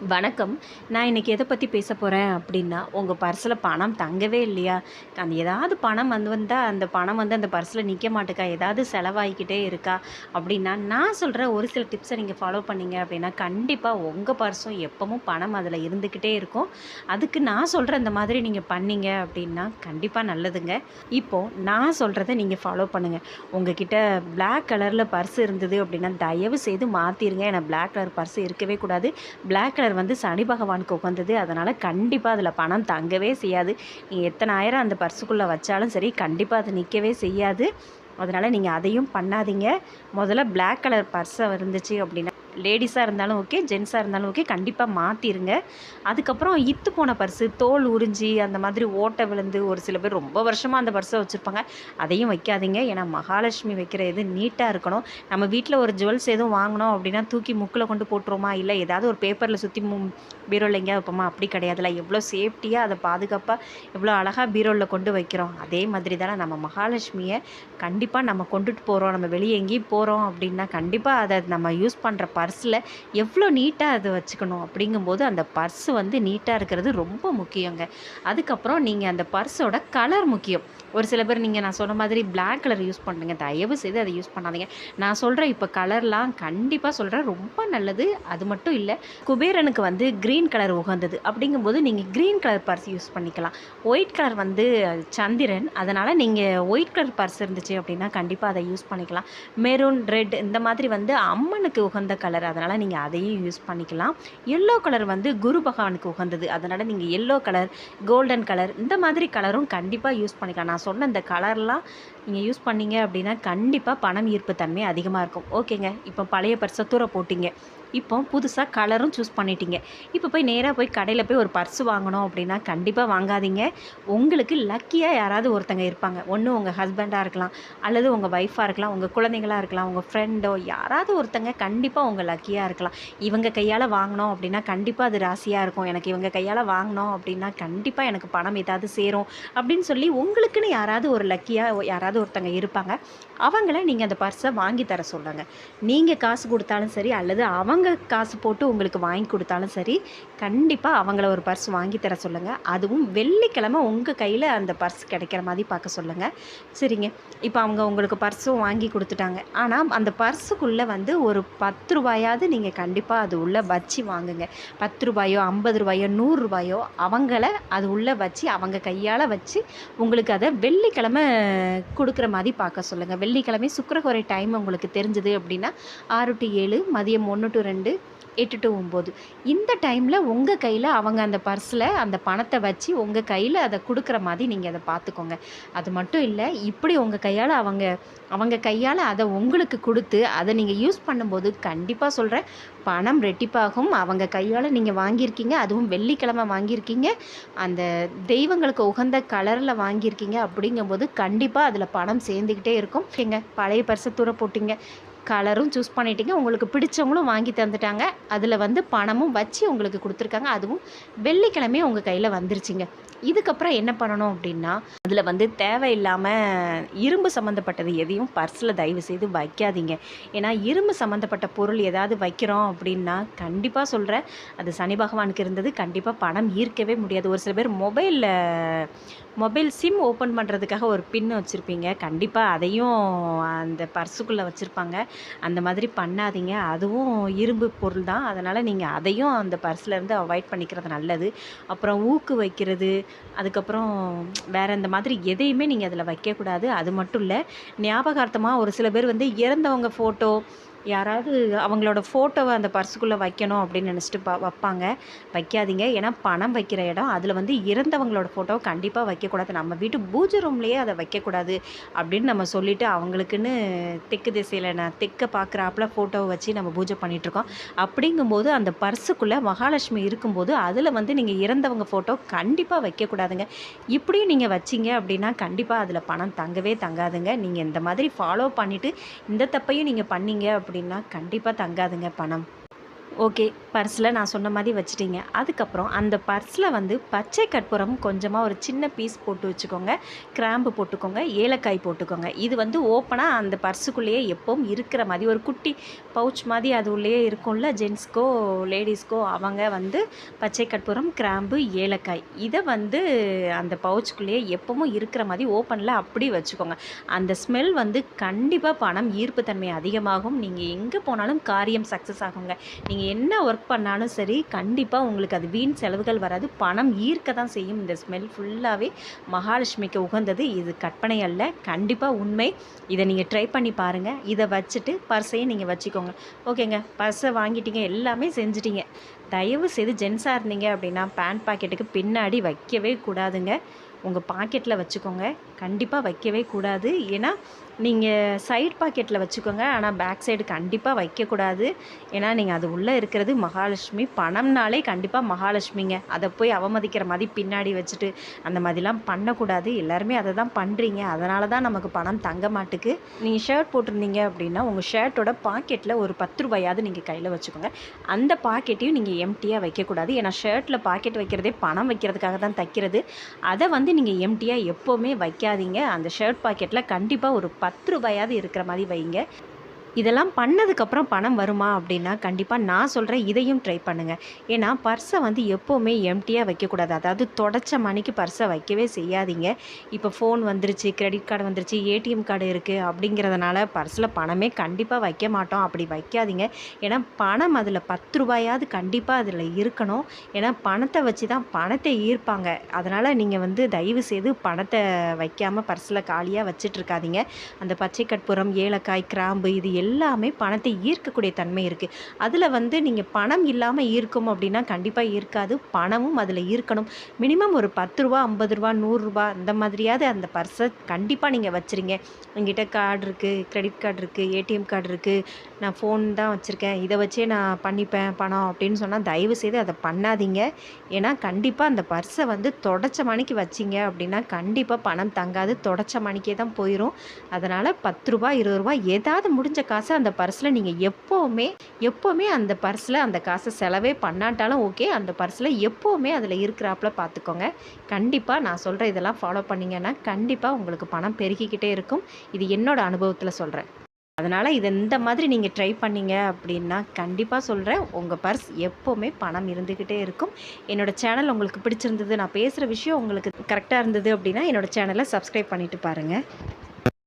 வணக்கம். நான் இன்றைக்கி எதை பற்றி பேச போகிறேன் அப்படின்னா உங்கள் பர்ஸில் பணம் தங்கவே இல்லையா? அந்த ஏதாவது பணம் வந்து வந்தால் அந்த பணம் வந்து அந்த பர்ஸில் நிற்க மாட்டுக்கா? ஏதாவது செலவாகிக்கிட்டே இருக்கா? அப்படின்னா நான் சொல்கிற ஒரு சில டிப்ஸை நீங்கள் ஃபாலோ பண்ணீங்க அப்படின்னா கண்டிப்பாக உங்கள் பர்ஸும் எப்பவும் பணம் அதில் இருந்துக்கிட்டே இருக்கும். அதுக்கு நான் சொல்கிற இந்த மாதிரி நீங்கள் பண்ணீங்க அப்படின்னா கண்டிப்பாக நல்லதுங்க. இப்போது நான் சொல்கிறத நீங்கள் ஃபாலோ பண்ணுங்கள் உங்ககிட்ட பிளாக் கலரில் பர்ஸ் இருந்தது அப்படின்னா தயவு செய்து மாற்றிடுங்க ஏன்னா பிளாக் கலர் பர்ஸ் இருக்கவே கூடாது. பிளாக் கலர் வந்து சனி பகவானுக்கு உகந்தது. அதனால் கண்டிப்பாக அதில் பணம் தங்கவே செய்யாது. நீங்கள் எத்தனை ஆயிரம் அந்த பர்ஸுக்குள்ளே வச்சாலும் சரி கண்டிப்பாக அது நிற்கவே செய்யாது. அதனால் நீங்கள் அதையும் பண்ணாதீங்க. முதல்ல பிளாக் கலர் பர்ஸை இருந்துச்சு அப்படின்னா லேடிஸாக இருந்தாலும் ஓகே ஜென்ஸாக இருந்தாலும் ஓகே கண்டிப்பாக மாற்றிருங்க அதுக்கப்புறம் இத்து போன பர்ஸு தோல் உறிஞ்சி அந்த மாதிரி ஓட்டை விழுந்து ஒரு சில பேர் ரொம்ப வருஷமாக அந்த பர்ஸை வச்சுருப்பாங்க. அதையும் வைக்காதீங்க. ஏன்னா மகாலட்சுமி வைக்கிற இது நீட்டாக இருக்கணும். நம்ம வீட்டில் ஒரு ஜுவல்ஸ் எதுவும் வாங்கினோம் அப்படின்னா தூக்கி முக்கில் கொண்டு போட்டுருவோமா? இல்லை ஏதாவது ஒரு பேப்பரில் சுற்றி மு பீரோவில் எங்கேயா வைப்போமா? அப்படி கிடையாதுல எவ்வளோ சேஃப்டியாக அதை பாதுகாப்பாக எவ்வளோ அழகாக பீரோவில் கொண்டு வைக்கிறோம். அதே மாதிரி தானே நம்ம மகாலட்சுமியை கண்டிப்பாக நம்ம கொண்டுட்டு போகிறோம் நம்ம வெளியே எங்கேயும் போகிறோம் அப்படின்னா கண்டிப்பாக அதை நம்ம யூஸ் பண்ணுற பர்ஸில் எவ்வளோ நீட்டாக அதை வச்சுக்கணும் அப்படிங்கும்போது அந்த பர்ஸ் வந்து நீட்டாக இருக்கிறது ரொம்ப முக்கியங்க. அதுக்கப்புறம் நீங்கள் அந்த பர்ஸோட கலர் முக்கியம். ஒரு சில பேர் நீங்கள் நான் சொன்ன மாதிரி பிளாக் கலர் யூஸ் பண்ணுங்க. தயவு செய்து அதை யூஸ் பண்ணாதீங்க. நான் சொல்கிறேன் இப்போ கலர்லாம் கண்டிப்பாக சொல்கிறேன் ரொம்ப நல்லது. அது மட்டும் இல்லை குபேரனுக்கு வந்து க்ரீன் கலர் உகந்தது. அப்படிங்கும்போது நீங்கள் க்ரீன் கலர் பர்ஸ் யூஸ் பண்ணிக்கலாம். ஒயிட் கலர் வந்து சந்திரன். அதனால் நீங்கள் ஒயிட் கலர் பர்ஸ் இருந்துச்சு அப்படின்னா கண்டிப்பாக அதை யூஸ் பண்ணிக்கலாம். மெரூன் ரெட் இந்த மாதிரி வந்து அம்மனுக்கு உகந்த கலர் அதனால் நீங்கள் அதையும் யூஸ் பண்ணிக்கலாம். எல்லோ கலர் வந்து குரு பகவானுக்கு உகந்தது. அதனால் நீங்கள் எல்லோ கலர் கோல்டன் கலர் இந்த மாதிரி கலரும் கண்டிப்பாக யூஸ் பண்ணிக்கலாம். நான் சொன்ன இந்த கலர்லாம் நீங்கள் யூஸ் பண்ணீங்க அப்படின்னா கண்டிப்பாக பணம் ஈர்ப்பு தன்மை அதிகமாக இருக்கும். ஓகேங்க. இப்போ பழைய பர்ஸை தூர போட்டிங்க. இப்போ புதுசாக கலரும் சூஸ் பண்ணிட்டீங்க. இப்போ போய் நேராக போய் கடையில் போய் ஒரு பர்ஸ் வாங்கணும் அப்படின்னா கண்டிப்பாக வாங்காதீங்க. உங்களுக்கு லக்கியாக யாராவது ஒருத்தங்க இருப்பாங்க. ஒன்று உங்கள் ஹஸ்பண்டாக இருக்கலாம். அல்லது உங்கள் ஒய்ஃபாக இருக்கலாம். உங்கள் குழந்தைங்களாக இருக்கலாம். உங்கள் ஃப்ரெண்டோ யாராவது ஒருத்தங்க கண்டிப்பாக உங்கள் லக்கியாக இருக்கலாம். இவங்க கையால் வாங்கினோம் அப்படின்னா கண்டிப்பாக அது ராசியாக இருக்கும். எனக்கு இவங்க கையால் வாங்கினோம் அப்படின்னா கண்டிப்பாக எனக்கு பணம் ஏதாவது சேரும் அப்படின்னு சொல்லி உங்களுக்குன்னு யாராவது ஒரு லக்கியாக யாராவது ஒருத்தங்க இருப்பாங்க அவங்கள நீங்கள் அந்த பர்ஸை வாங்கி தர சொல்லுங்க. நீங்கள் காசு கொடுத்தாலும் சரி அல்லது அவங்க காசு போட்டு உங்களுக்கு வாங்கி கொடுத்தாலும் சரி கண்டிப்பாக அவங்கள ஒரு பர்ஸ் வாங்கி தர சொல்லுங்கள் அதுவும் வெள்ளிக்கிழமை உங்கள் கையில் அந்த பர்ஸ் கிடைக்கிற மாதிரி பார்க்க சொல்லுங்கள் சரிங்க. இப்போ அவங்க உங்களுக்கு பர்ஸும் வாங்கி கொடுத்துட்டாங்க. ஆனால் அந்த பர்ஸுக்குள்ளே வந்து ஒரு பத்து ரூபாயாவது நீங்கள் கண்டிப்பாக அது உள்ளே வச்சு வாங்குங்க. பத்து ரூபாயோ ஐம்பது ரூபாயோ நூறுரூபாயோ அவங்கள அது உள்ளே வச்சு அவங்க கையால் வச்சு உங்களுக்கு அதை வெள்ளிக்கிழமை கொடுக்குற மாதிரி பார்க்க சொல்லுங்கள் வெள்ளிக்கிழமை சுக்கரகுறை டைம் உங்களுக்கு தெரிஞ்சது அப்படின்னா ஆறு டு ஏழு மதியம் ஒன்று டு ரெண்டு எட்டு டு ஒம்பது. இந்த டைமில் உங்கள் கையில் அவங்க அந்த பர்ஸில் அந்த பணத்தை வச்சு உங்கள் கையில் அதை கொடுக்குற மாதிரி நீங்கள் அதை பார்த்துக்கோங்க. அது மட்டும் இல்லை இப்படி உங்கள் கையால் அவங்க அவங்க கையால் அதை உங்களுக்கு கொடுத்து அதை நீங்கள் யூஸ் பண்ணும்போது கண்டிப்பாக சொல்கிறேன் பணம் ரெட்டிப்பாகும். அவங்க கையால் நீங்கள் வாங்கியிருக்கீங்க அதுவும் வெள்ளிக்கிழமை வாங்கியிருக்கீங்க. அந்த தெய்வங்களுக்கு உகந்த கலரில் வாங்கியிருக்கீங்க அப்படிங்கும்போது கண்டிப்பாக அதில் பணம் சேர்ந்துக்கிட்டே இருக்கும். எங்கள் பழைய பர்ஸை தூர போட்டிங்க. கலரும் சூஸ் பண்ணிட்டீங்க. உங்களுக்கு பிடிச்சவங்களும் வாங்கி தந்துட்டாங்க. அதில் வந்து பணமும் வச்சு உங்களுக்கு கொடுத்துருக்காங்க. அதுவும் வெள்ளிக்கிழமையே உங்கள் கையில் வந்துருச்சுங்க. இதுக்கப்புறம் என்ன பண்ணணும் அப்படின்னா அதில் வந்து தேவையில்லாமல் இரும்பு சம்மந்தப்பட்டது எதையும் பர்ஸில் தயவு செய்து வைக்காதீங்க. ஏன்னா இரும்பு சம்மந்தப்பட்ட பொருள் ஏதாவது வைக்கிறோம் அப்படின்னா கண்டிப்பாக சொல்கிறேன் அது சனி பகவானுக்கு இருந்தது. கண்டிப்பாக பணம் ஈர்க்கவே முடியாது. ஒரு சில பேர் மொபைலில் மொபைல் சிம் ஓப்பன் பண்ணுறதுக்காக ஒரு பின் வச்சுருப்பீங்க. கண்டிப்பாக அதையும் அந்த பர்ஸுக்குள்ளே வச்சுருப்பாங்க. அந்த மாதிரி பண்ணாதீங்க. அதுவும் இரும்பு பொருள் தான். அதனால் நீங்கள் அதையும் அந்த பர்ஸ்லேருந்து அவாய்ட் பண்ணிக்கிறது நல்லது. அப்புறம் ஊக்கு வைக்கிறது அதுக்கப்புறம் வேறு இந்த மாதிரி எதையுமே நீங்கள் அதில் வைக்கக்கூடாது. அது மட்டும் இல்லை ஞாபகார்த்தமாக ஒரு சில பேர் வந்து இறந்தவங்க ஃபோட்டோ யாராவது அவங்களோட ஃபோட்டோவை அந்த பர்ஸுக்குள்ளே வைக்கணும் அப்படின்னு நினச்சிட்டு பா வைப்பாங்க. வைக்காதீங்க. ஏன்னா பணம் வைக்கிற இடம். அதில் வந்து இறந்தவங்களோட ஃபோட்டோவை கண்டிப்பாக வைக்கக்கூடாது. நம்ம வீட்டு பூஜை ரூம்லேயே அதை வைக்கக்கூடாது அப்படின்னு நம்ம சொல்லிவிட்டு அவங்களுக்குன்னு தெற்கு திசையில் நான் தெற்க பார்க்குறாப்புல ஃபோட்டோவை வச்சு நம்ம பூஜை பண்ணிகிட்ருக்கோம் அப்படிங்கும்போது அந்த பர்ஸுக்குள்ளே மகாலட்சுமி இருக்கும்போது அதில் வந்து நீங்கள் இறந்தவங்க ஃபோட்டோ கண்டிப்பாக வைக்கக்கூடாதுங்க. இப்படியும் நீங்கள் வச்சிங்க அப்படின்னா கண்டிப்பாக அதில் பணம் தங்கவே தங்காதுங்க. நீங்கள் இந்த மாதிரி ஃபாலோ பண்ணிவிட்டு இந்த தப்பையும் நீங்கள் பண்ணீங்க அப்படின்னா கண்டிப்பாக தங்காதுங்க பணம். ஓகே பர்ஸில் நான் சொன்ன மாதிரி வச்சுட்டீங்க. அதுக்கப்புறம் அந்த பர்ஸில் வந்து பச்சை கற்பூரம் கொஞ்சமாக ஒரு சின்ன பீஸ் போட்டு வச்சுக்கோங்க. கிராம்பு போட்டுக்கோங்க ஏலக்காய் போட்டுக்கோங்க. இது வந்து ஓப்பனாக அந்த பர்ஸுக்குள்ளேயே எப்பவும் இருக்கிற மாதிரி ஒரு குட்டி பவுச் மாதிரி அது உள்ளேயே இருக்கும்ல ஜென்ஸ்க்கோ லேடிஸ்க்கோ அவங்க வந்து பச்சை கற்பூரம் கிராம்பு ஏலக்காய். இதை வந்து அந்த பவுச்சுக்குள்ளேயே எப்பவும் இருக்கிற மாதிரி ஓப்பனில் அப்படி வச்சுக்கோங்க. அந்த ஸ்மெல் வந்து கண்டிப்பாக பணம் ஈர்ப்புத்தன்மை அதிகமாகும். நீங்கள் எங்கே போனாலும் காரியம் சக்ஸஸ் ஆகுங்க. நீங்கள் என்ன ஒர்க் பண்ணாலும் சரி கண்டிப்பாக உங்களுக்கு அது வீண் செலவுகள் வராது. பணம் ஈர்க்க தான் செய்யும். இந்த ஸ்மெல் ஃபுல்லாகவே மகாலட்சுமிக்கு உகந்தது. இது கற்பனை அல்ல. கண்டிப்பாக உண்மை. இதை நீங்கள் ட்ரை பண்ணி பாருங்கள் இதை வச்சுட்டு பர்ஸையும் நீங்கள் வச்சுக்கோங்க. ஓகேங்க. பர்ஸை வாங்கிட்டீங்க. எல்லாமே செஞ்சிட்டீங்க. தயவு செய்து ஜென்ஸாக இருந்தீங்க அப்படின்னா பேண்ட் பாக்கெட்டுக்கு பின்னாடி வைக்கவே கூடாதுங்க. உங்கள் பாக்கெட்டில் வச்சுக்கோங்க. கண்டிப்பாக வைக்கவே கூடாது. ஏன்னா நீங்கள் சைட் பாக்கெட்டில் வச்சுக்கோங்க. ஆனால் பேக் சைடு கண்டிப்பாக வைக்கக்கூடாது. ஏன்னா நீங்கள் அது உள்ளே இருக்கிறது மகாலட்சுமி. பணம்னாலே கண்டிப்பாக மகாலட்சுமிங்க. அதை போய் அவமதிக்கிற மாதிரி பின்னாடி வச்சுட்டு அந்த மாதிரிலாம் பண்ணக்கூடாது. எல்லாருமே அதை தான் பண்ணுறீங்க அதனால தான் நமக்கு பணம் தங்க மாட்டுக்கு. நீங்கள் ஷர்ட் போட்டிருந்தீங்க அப்படின்னா உங்கள் ஷர்ட்டோட பாக்கெட்டில் ஒரு பத்து ரூபாயாவது நீங்கள் கையில் வச்சுக்கோங்க. அந்த பாக்கெட்டையும் நீங்கள் எம்டியாக வைக்கக்கூடாது. ஏன்னா ஷர்ட்டில் பாக்கெட் வைக்கிறதே பணம் வைக்கிறதுக்காக தான் தைக்கிறது. அதை வந்து நீங்கள் எம்டியாக எப்போவுமே வைக்காதீங்க. அந்த ஷர்ட் பாக்கெட்டில் கண்டிப்பாக ஒரு பத்து ரூபாயாவது இருக்கிற மாதிரி வைங்க. இதெல்லாம் பண்ணதுக்கப்புறம் பணம் வருமா அப்படின்னா கண்டிப்பாக நான் சொல்கிறேன் இதையும் ட்ரை பண்ணுங்கள் ஏன்னா பர்ஸை வந்து எப்போவுமே எம்டியாக வைக்கக்கூடாது. அதாவது தொடச்ச மணிக்கு பர்ஸை வைக்கவே செய்யாதீங்க. இப்போ ஃபோன் வந்துருச்சு கிரெடிட் கார்டு வந்துருச்சு ஏடிஎம் கார்டு இருக்குது அப்படிங்கிறதுனால பர்ஸில் பணமே கண்டிப்பாக வைக்க மாட்டோம். அப்படி வைக்காதீங்க. ஏன்னா பணம் அதில் பத்து ரூபாயாவது கண்டிப்பாக அதில் இருக்கணும். ஏன்னா பணத்தை வச்சு தான் பணத்தை ஈர்ப்பாங்க. அதனால் நீங்கள் வந்து தயவு செய்து பணத்தை வைக்காமல் பர்ஸில் காலியாக வச்சுட்ருக்காதீங்க அந்த பச்சை கற்பூரம் ஏலக்காய் கிராம்பு இது எல்லாமே பணத்தை ஈர்க்கக்கூடிய தன்மை இருக்குது அதில் வந்து நீங்கள் பணம் இல்லாமல் ஈர்க்கும் அப்படின்னா கண்டிப்பாக ஈர்க்காது. பணமும் அதில் ஈர்க்கணும். மினிமம் ஒரு பத்து ரூபா ஐம்பது ரூபா நூறுரூபா அந்த மாதிரியாவது அந்த பர்ஸை கண்டிப்பாக நீங்கள் வச்சுருங்க. உங்ககிட்ட கார்டு இருக்குது கிரெடிட் கார்டு இருக்குது ஏடிஎம் கார்டு இருக்குது நான் ஃபோன் தான் வச்சுருக்கேன். இதை வச்சே நான் பண்ணிப்பேன் பணம் அப்படின்னு சொன்னால் தயவு செய்து அதை பண்ணாதீங்க. ஏன்னா கண்டிப்பாக அந்த பர்ஸை வந்து தொடச்ச மணிக்கு வச்சிங்க அப்படின்னா கண்டிப்பாக பணம் தங்காது. தொடச்ச மணிக்கே தான் போயிடும் அதனால் பத்து ரூபா இருபது ரூபா ஏதாவது முடிஞ்ச காசை அந்த பர்ஸில் நீங்கள் எப்போவுமே எப்போவுமே அந்த பர்ஸில் அந்த காசை செலவே பண்ணாட்டாலும் ஓகே அந்த பர்ஸில் எப்போவுமே அதில் இருக்கிறாப்புல பார்த்துக்கோங்க கண்டிப்பாக நான் சொல்கிற இதெல்லாம் ஃபாலோ பண்ணிங்கன்னா கண்டிப்பாக உங்களுக்கு பணம் பெருகிக்கிட்டே இருக்கும். இது என்னோட அனுபவத்தில் சொல்கிறேன் அதனால் இது இந்த மாதிரி நீங்கள் ட்ரை பண்ணீங்க அப்படின்னா கண்டிப்பாக சொல்கிறேன் உங்கள் பர்ஸ் எப்போவுமே பணம் இருந்துக்கிட்டே இருக்கும். என்னோடய சேனல் உங்களுக்கு பிடிச்சிருந்தது நான் பேசுகிற விஷயம் உங்களுக்கு கரெக்டாக இருந்தது அப்படின்னா என்னோடய சேனலை சப்ஸ்கிரைப் பண்ணிவிட்டு பாருங்கள்